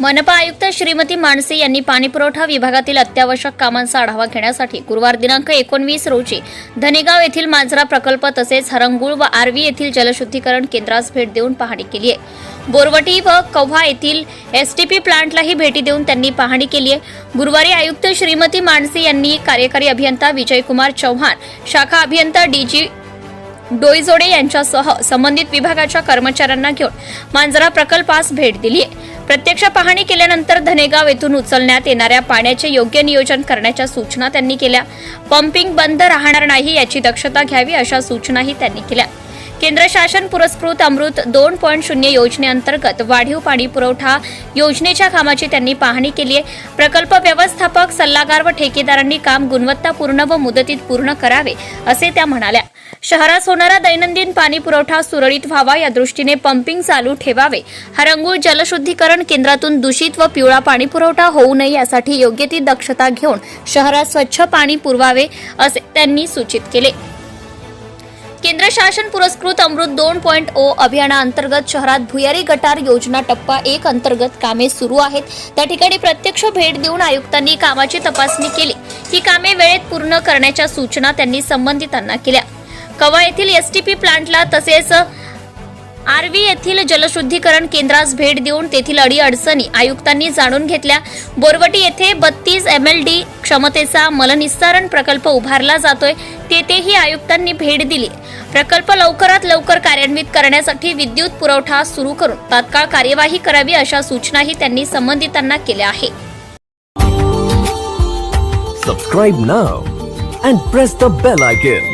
मनपा आयुक्त श्रीमती माणसे यांनी पाणीपुरवठा विभागातील अत्यावश्यक कामांचा आढावा घेण्यासाठी गुरुवार दिनांक एकोणवीस रोजी धनेगाव येथील मांजरा प्रकल्प तसेच हरंगुळ व आर्वी येथील जलशुद्धीकरण केंद्रास भेट देऊन पाहणी केली आहे. बोरवटी व कव्हा येथील एसटीपी प्लांटलाही भेटी देऊन त्यांनी पाहणी केली आहे. गुरुवारी आयुक्त श्रीमती माणसे यांनी कार्यकारी अभियंता विजयकुमार चव्हाण शाखा अभियंता डीजी डोईजोडे यांच्यासह संबंधित विभागाच्या कर्मचाऱ्यांना घेऊन मांजरा प्रकल्पास भेट दिली प्रत्यक्ष पाहणी केल्यानंतर धनेगाव येथून उचलण्यात येणाऱ्या पाण्याचे योग्य नियोजन करण्याच्या सूचना त्यांनी केल्या. पंपिंग बंद राहणार नाही याची दक्षता घ्यावी अशा सूचनाही त्यांनी केल्या. केंद्र शासन पुरस्कृत अमृत दोन पॉईंट शून्य योजनेअंतर्गत वाढीव पाणी पुरवठा योजनेच्या कामाची त्यांनी पाहणी केली आहे. प्रकल्प व्यवस्थापक सल्लागार व ठेकेदारांनी काम गुणवत्तापूर्ण व मुदतीत पूर्ण करावे असे त्या म्हणाल्या. शहरात होणारा दैनंदिन पाणी पुरवठा सुरळीत व्हावा या दृष्टीने पंपिंग चालू ठेवावे. हरंगूळ जलशुद्धीकरण केंद्रातून दूषित व पिवळा पाणी पुरवठा होऊ नये यासाठी योग्य ती दक्षता घेऊन शहरात स्वच्छ पाणी पुरवावे असे त्यांनी सूचित केले. केंद्र शासन पुरस्कृत अमृत दोन पॉईंट ओ अभियानाअंतर्गत शहरात भुयारी गटार योजना टप्पा एक अंतर्गत कामे सुरू आहेत. त्या ठिकाणी प्रत्यक्ष भेट देऊन आयुक्तांनी कामाची तपासणी केली. ही कामे वेळेत पूर्ण करण्याच्या सूचना त्यांनी संबंधितांना केल्या. कवा येथील एसटीपी प्लांटला तसेच आरवी येथील जलशुद्धीकरण केंद्रास भेट देऊन तेथील अडीअडचणी आयुक्तांनी जाणून घेतल्या. बोरवटी येथे बत्तीस एम एल डी क्षमतेचा मलनिस्सारण प्रकल्प उभारला जातोय. तेथेही आयुक्तांनी भेट दिली. प्रकल्प लवकरात लवकर कार्यान्वित करण्यासाठी विद्युत पुरवठा सुरू करून तात्काळ कार्यवाही करावी अशा सूचनाही त्यांनी संबंधितांना केल्या आहे. Subscribe now and press the bell icon.